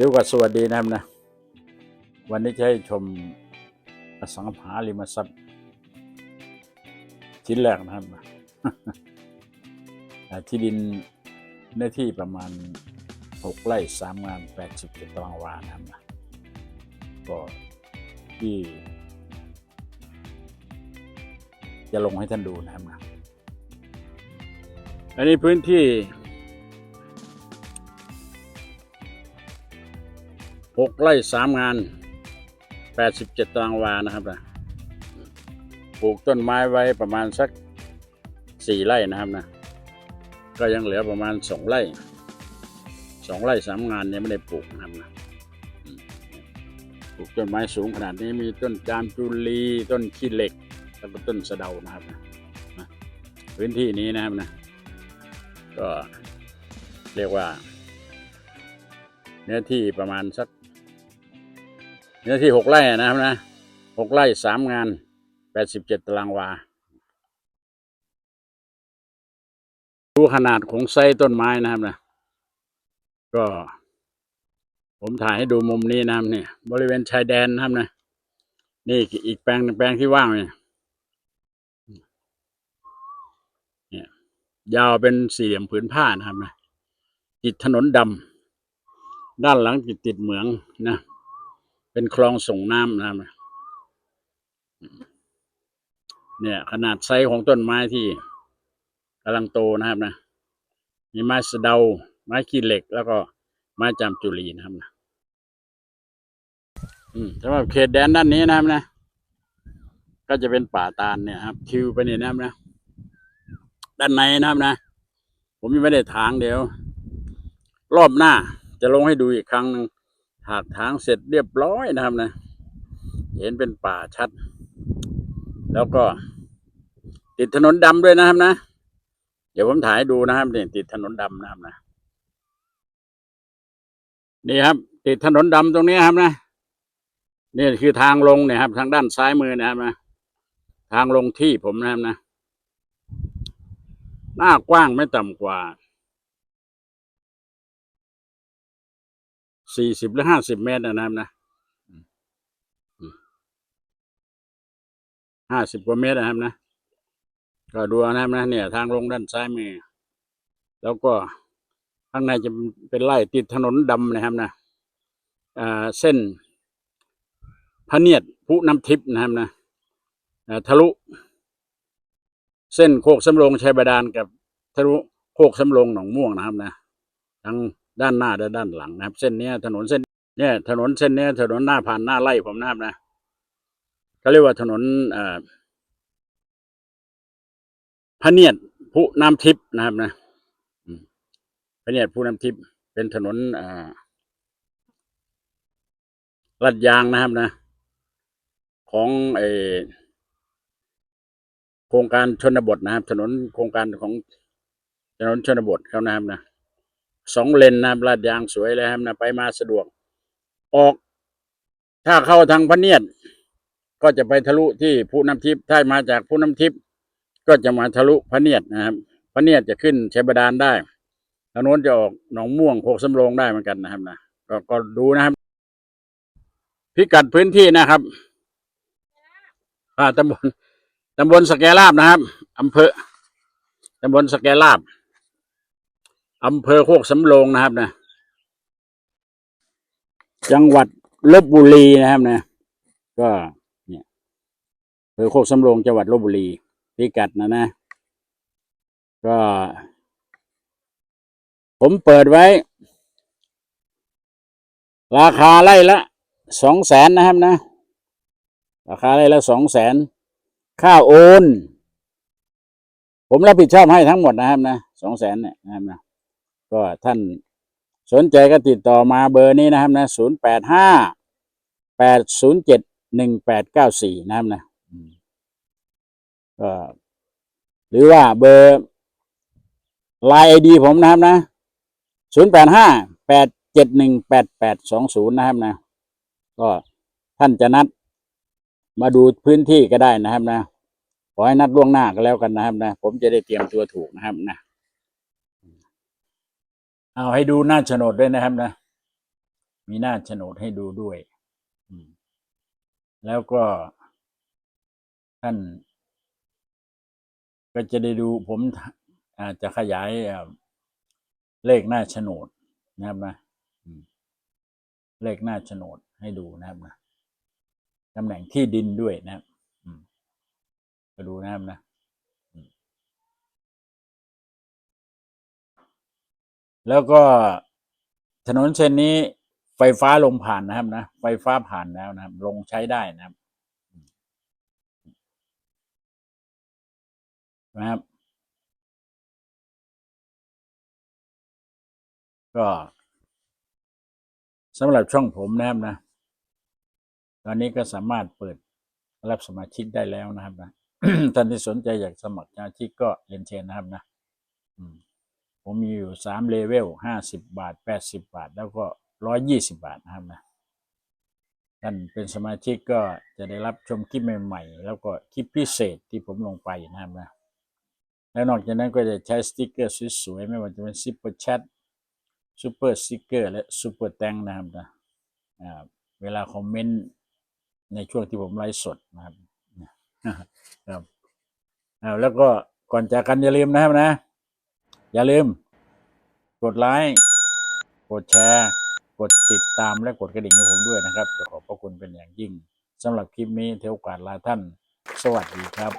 เรียกว่าสวัสดีนะครับนะ วันนี้จะให้ชมอสังหาริมทรัพย์ชิ้นแรกนะครับ ที่ดินเนื้อที่ประมาณหกไร่สามงานแปดสิบเจ็ดตารางวานะครับนะก็ที่ จะลงให้ท่านดูนะครับนะอันนี้พื้นที่ หกไร่สามงานแปดสิบเจ็ดตารางวานะครับนะปลูกต้นไม้ไว้ประมาณสักสี่ไร่นะครับนะ ก็ยังเหลือประมาณสองไร่สองไร่สามงานยังไม่ได้ปลูกนะครับนะปลูกต้นไม้สูงขนาดนี้มีต้นจามจุลีต้นขี้เหล็ก แล้วก็ต้นสะเดานะครับนะพื้นที่นี้นะครับนะ ก็เรียกว่าเนื้อที่ประมาณสัก เนื้อที่หกไร่นะครับนะหกไร่สามงานแปดสิบเจ็ดตารางวา ดูขนาดของไซส์ต้นไม้นะครับนะ ก็ ผมถ่ายให้ดูมุมนี้นะครับเนี่ย บริเวณชายแดนนะครับนะ นี่อีกแปลงหนึ่งแปลงที่ว่างเนี่ยเนี่ย ยาวเป็นสี่เหลี่ยมผืนผ้านะครับนะติดถนนดำด้านหลังติดติดเหมืองนะ เป็นคลองส่งน้ำนะครับเนี่ย ขนาดไซส์ของต้นไม้ที่กำลังโตนะครับนะ มีไม้สะเดา ไม้ขี้เหล็ก แล้วก็ไม้จามจุลีนะครับนะอืมสำหรับเขตแดนด้านนี้นะครับนะ ก็จะเป็นป่าตาลเนี่ยครับ ทิวไปเนี่ยนะครับนะ ด้านในนะครับนะ ผมยังไม่ได้ถางเดี๋ยว รอบหน้าจะลงให้ดูอีกครั้งหนึ่ง หากถางเสร็จเรียบร้อยนะครับนะ เห็นเป็นป่าชัด แล้วก็ ติดถนนดำด้วยนะครับนะ เดี๋ยวผมถ่ายดูนะครับนี่ติดถนนดำนะครับนะนี่ครับ ติดถนนดำตรงนี้ครับนะนี่คือทางลงเนี่ยครับ ทางด้านซ้ายมือนะครับนะทางลงที่ผมนะครับนะ หน้ากว้างไม่ต่ำกว่า สี่สิบหรือห้าสิบเมตรนะครับนะห้าสิบกว่าเมตรนะครับนะ ก็ดูเอานะครับนะเนี่ย ทางลงด้านซ้ายมือ แล้วก็ข้างในจะเป็นไร่ติดถนนดำนะครับนะอ่าเส้นพระเนียดผู้น้ำทิพย์นะครับนะอ่าทะลุ เส้นโคกสำโรงชัยบาดาลกับทะลุโคกสำโรงหนองม่วงนะครับนะทั้ง ด้านหน้าและด้านหลังนะครับ เส้นนี้ถนนเส้นเนี่ยถนนเส้นนี้ถนนหน้าผ่านหน้าไร่ผมนะครับนะเขาเรียกว่าถนนเอ่อพระเนียดผู้น้ำทิพย์นะครับนะพระเนียดผู้น้ำทิพย์เป็นถนนเอ่อลาดยางนะครับนะ ของไอโครงการชนบทนะครับ ถนนโครงการของถนนชนบทเขานะครับนะ สองเลนนะบลาดยางสวยเลยครับนะไปมาสะดวก ออก ถ้าเข้าทางพระเนียด ก็จะไปทะลุที่ผู้น้ำทิพย์ถ้ามาจากผู้น้ำทิพย์ก็จะมาทะลุพระเนียดนะครับพระเนียดจะขึ้นชัยบาดาลได้ทางโน้นจะออกหนองม่วงโคกสำโรงได้เหมือนกันนะครับนะก็ก็ดูนะครับ พิกัดพื้นที่นะครับอ่าตำบลตำบลสแกลาบนะครับอำเภอตำบลสแกลาบ อำเภอโคกสำโรงนะครับนะจังหวัดลบบุรีนะครับนะ ก็เนี่ยอำเภอโคกสำโรงจังหวัดลบบุรีพิกัดนะนะ ก็ ผมเปิดไว้ ราคาไร่ละสองแสนนะครับนะ ราคาไร่ละสองแสนค่าโอน ผมรับผิดชอบให้ทั้งหมดนะครับนะสองแสนเนี่ยนะครับนะ ก็ท่านสนใจก็ติดต่อมาเบอร์นี้นะครับนะศูนย์แปดห้าแปดศูนย์เจ็ดหนึ่งแปดเก้าสี่นะครับนะก็หรือว่าเบอร์ไลน์ไอดีผมนะครับนะศูนย์แปดห้าแปดเจ็ดหนึ่งแปดแปดสองศูนย์นะครับนะ ก็ท่านจะนัดมาดูพื้นที่ก็ได้นะครับนะ ขอให้นัดล่วงหน้าก็แล้วกันนะครับนะ ผมจะได้เตรียมตัวถูกนะครับนะ เอาให้ดูหน้าโฉนดด้วยนะครับนะ มีหน้าโฉนดให้ดูด้วย แล้วก็ ท่าน ก็จะได้ดูผมอาจจะขยายเลขหน้าโฉนดนะครับนะเลขหน้าโฉนดให้ดูนะครับนะตำแหน่งที่ดินด้วยนะครับมก็ดูนะครับนะอืม แล้วก็ถนนเส้นนี้ไฟฟ้าลงผ่านนะครับนะไฟฟ้าผ่านแล้วนะครับ ลงใช้ได้นะครับนะครับ ก็สำหรับช่องผมนะครับนะ ตอนนี้ก็สามารถเปิดรับสมาชิกได้แล้วนะครับนะท่านที่สนใจอยากสมัครสมาชิกก็เรียนเชิญนะครับนะ อืม ผมมีอยู่สามเลเวลห้าสิบบาทแปดสิบบาท แล้วก็ร้อยยี่สิบาทนะครับนะท่านเป็นสมาชิกก็จะได้รับชมคลิปใหม่ๆ แล้วก็คลิปพิเศษที่ผมลงไปนะครับนะแล้วนอกจากนั้นก็จะใช้สติกเกอร์สวยๆไม่ว่าจะเป็นซิปเปอร์แชทซูเปอร์สติกเกอร์และซูเปอร์แตงนะครับนะเวลาคอมเมนต์ในช่วงที่ผมไลฟ์สดนะครับครับแล้วก็ก่อนจากกันอย่าลืมนะครับนะ อย่าลืม กดไลค์กดแชร์ กดติดตามและกดกระดิ่งให้ผมด้วยนะครับจะขอบพระคุณเป็นอย่างยิ่งสำหรับคลิปนี้เทวกาดลาท่าน สวัสดีครับ